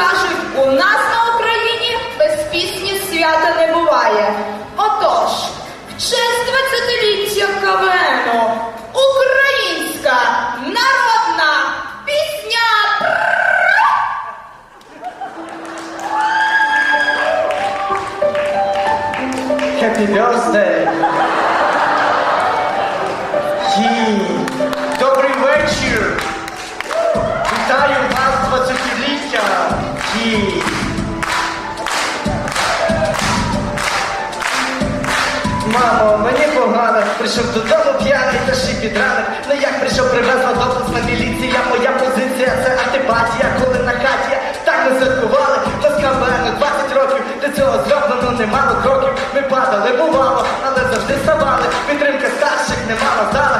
кажуть, у нас на Україні без пісні свята не буває. Мамо, мені погано, прийшов додому п'яний та ще під ранок. Ну як прийшов, привезла допуск на міліція, моя позиція це антипатія, коли на хаті так не святкували, без кавену 20 років, до цього зроблено немало кроків. Ми падали, бувало, але завжди ставали. Підтримка старших немало зала,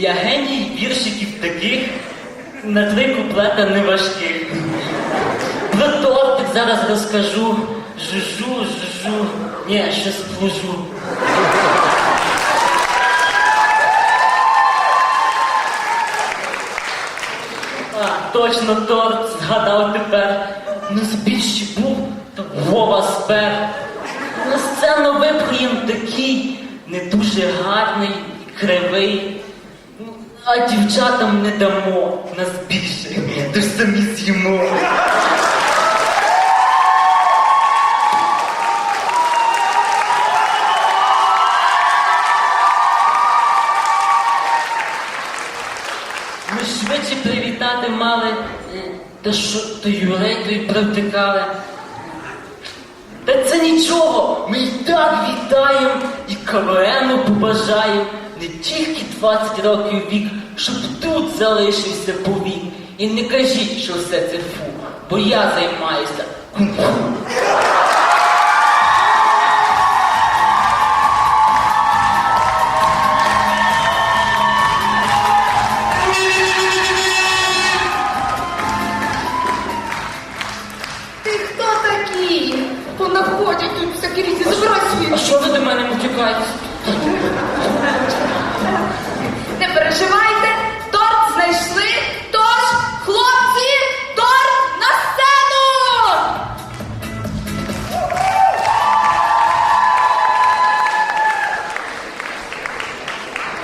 Я геній віршиків таких на три куплета неважких. Про тортик зараз розкажу. Жужу, жужу. Ні, щось плужу. А, точно торт згадав тепер. На збільші був, то Вова спер. На сцену випхуєм такий, не дуже гарний, кривий. А дівчатам не дамо на збільше, то ж самі з'їмо. Ми швидше привітати мали, е, та що то юлей той провтикали. Та це нічого, ми й так вітаємо і КВНу побажаємо не тільки 20 років вік, щоб тут залишився повік. І не кажіть, що все це фу, бо я займаюся кунг-фу. Ти хто такий? Понаходять тут всякі різні свій. А що ви до мене мутюкаєте? Переживайте, торт знайшли. Тож, хлопці, торт на сцену!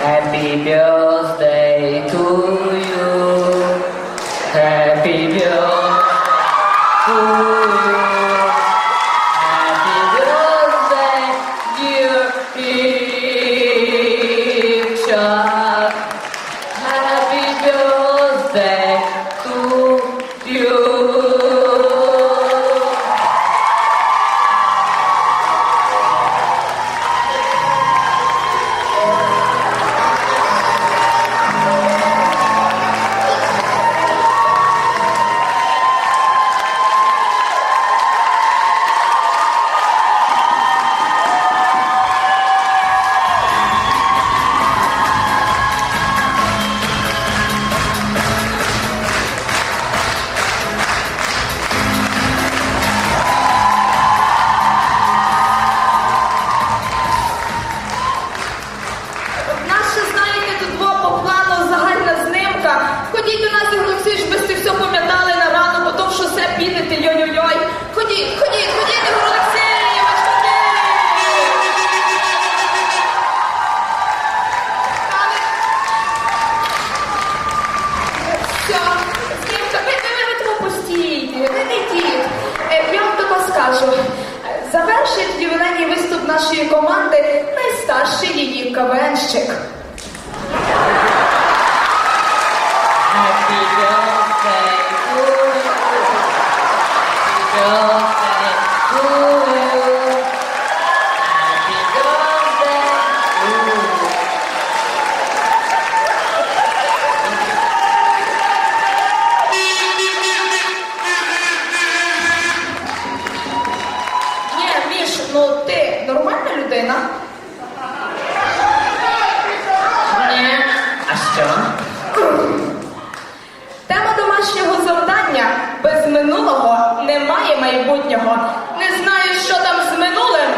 Happy birthday Завершить ювілейний виступ нашої команди найстарший її КВНщик. Happy birthday to you. Ну ти нормальна людина? Ні. А що? Тема домашнього завдання без минулого немає майбутнього. Не знаю, що там з минулим,